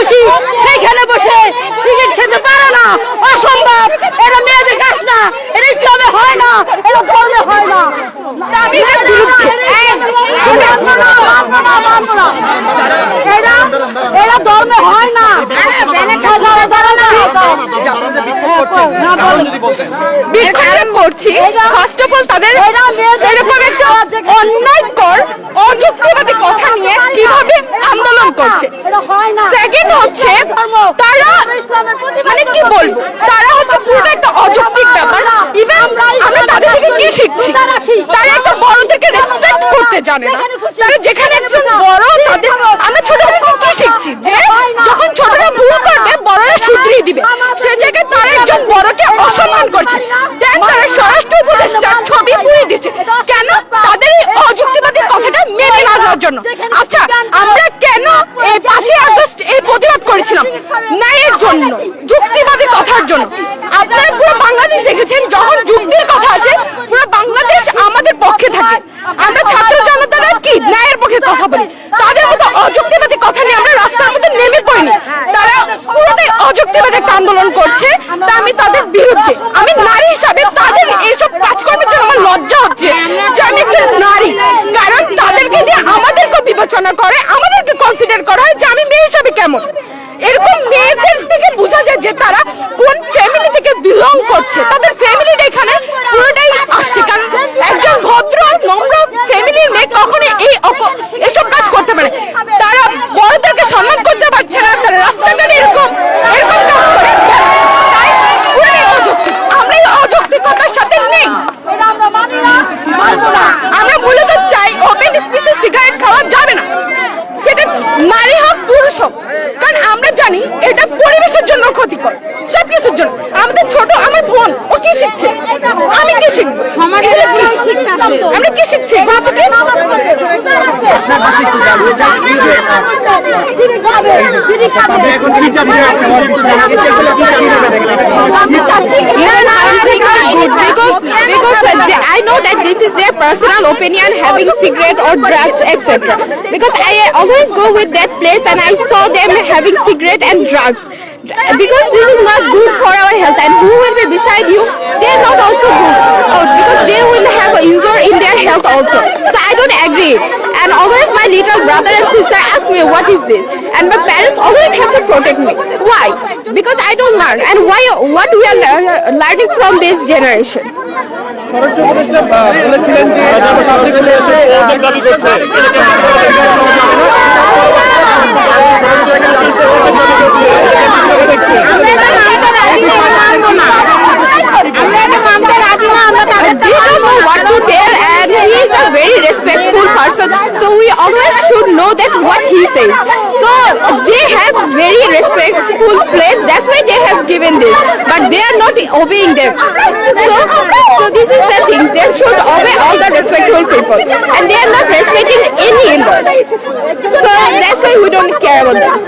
খুশি সেইখানে বসে সিগারেট খেতে পারে না অসম্ভব এটা মেয়েদের কাজ না এটা ইসলামে হয় না এটা ধর্মে হয় না। এটা ধর্মে হয়। হ্যাঁ। বিক্ষোভ করছি ফার্স্ট অফ অল তাদের এরকম একটা অন্যায়কর অযুক্তিবাদী কথা নিয়ে কীভাবে আন্দোলন করছে এটা হয় না সেকেন্ড হচ্ছে তারা মানে কি বলব? তারা হচ্ছে পুরোটা একটা অযৌক্তিক ব্যাপার। ইভেন আমরা তাদের থেকে কি শিখছি? তারা একটা বড়দেরকে রেসপেক্ট করতে জানে না। তারা যেখানে একজন বড় তাদের আমরা ছোটবেলা থেকে কি শিখছি? যে যখন ছোটরা ভুল করবে বড়রা শুধরিয়ে দিবে। সে জায়গায় তারা একজন বড়কে অসম্মান করছে। জন্য যুক্তিবাদী কথার জন্য। আপনারা পুরো বাংলাদেশ দেখেছেন, যখন যুক্তির কথা আসে, পুরো বাংলাদেশ আমাদের পক্ষে থাকে। আমরা ছাত্র জনতারা কি ন্যায়ের পক্ষে কথা বলি? তাদের মতো অযুক্তিবাদী কথা নিয়ে আমরা রাস্তার মধ্যে নেমে পড়িনি। তারা পুরোটাই অযুক্তিবাদী একটা আন্দোলন করছে, তা আমি তাদের বিরুদ্ধে। আমি নারী হিসাবে তাদের এইসব কাজকর্মের জন্য আমার লজ্জা হচ্ছে যে আমি একটা নারী। কারণ তাদেরকে নিয়ে আমাদেরকে বিবেচনা করে, আমাদেরকে কনসিডার করা হয় যে আমি মেয়ে হিসাবে কেমন। এরকম মেয়েদের থেকে বোঝা যায় যে তারা কোন ফ্যামিলি থেকে বিলং করছে তাদের ফ্যামিলিটা এখানে পুরোটাই আসছে কারণ একজন ভদ্র নম্র ফ্যামিলির মেয়ে কখনো এই অপ- এসব কাজ করতে পারে তারা বড়দেরকে সম্মান করতে পারছে না তারা রাস্তাঘাটে এরকম এরকম কাজ করে তাই পুরোটাই অযৌক্তিক আমরা এই অযৌক্তিকতার সাথে নেই এটা আমরা মানি না মানবো না আমরা মূলত চাই ওপেন স্পেসে সিগারেট খাওয়া যাবে না সেটা নারী হোক পুরুষ হোক। কারণ আমরা জানি এটা পরিবেশের জন্য ক্ষতিকর সব কিছুর জন্য। আমাদের ছোট আমার বোন ও কি শিখছে? আমি কি শিখব? আমরা কি শিখছি? এগুলো this is their personal opinion having cigarette or drugs etc. Because I always go with that place and I saw them having cigarette and drugs. Because this is not good for our health and who will be beside you, they are not also good. Oh, because they will have a injury in their health also. So I don't agree. And always my little brother and sister ask me what is this? And my parents always have to protect me. Why? Because I don't learn. And why what we are lear- learning from this generation? বলেছিলেন যে know that what he says. So they have very respectful place. That's why they have given this. But they are not obeying them. So, so this is the thing. They should obey all the respectful people. And they are not respecting any in So that's why we don't care about this.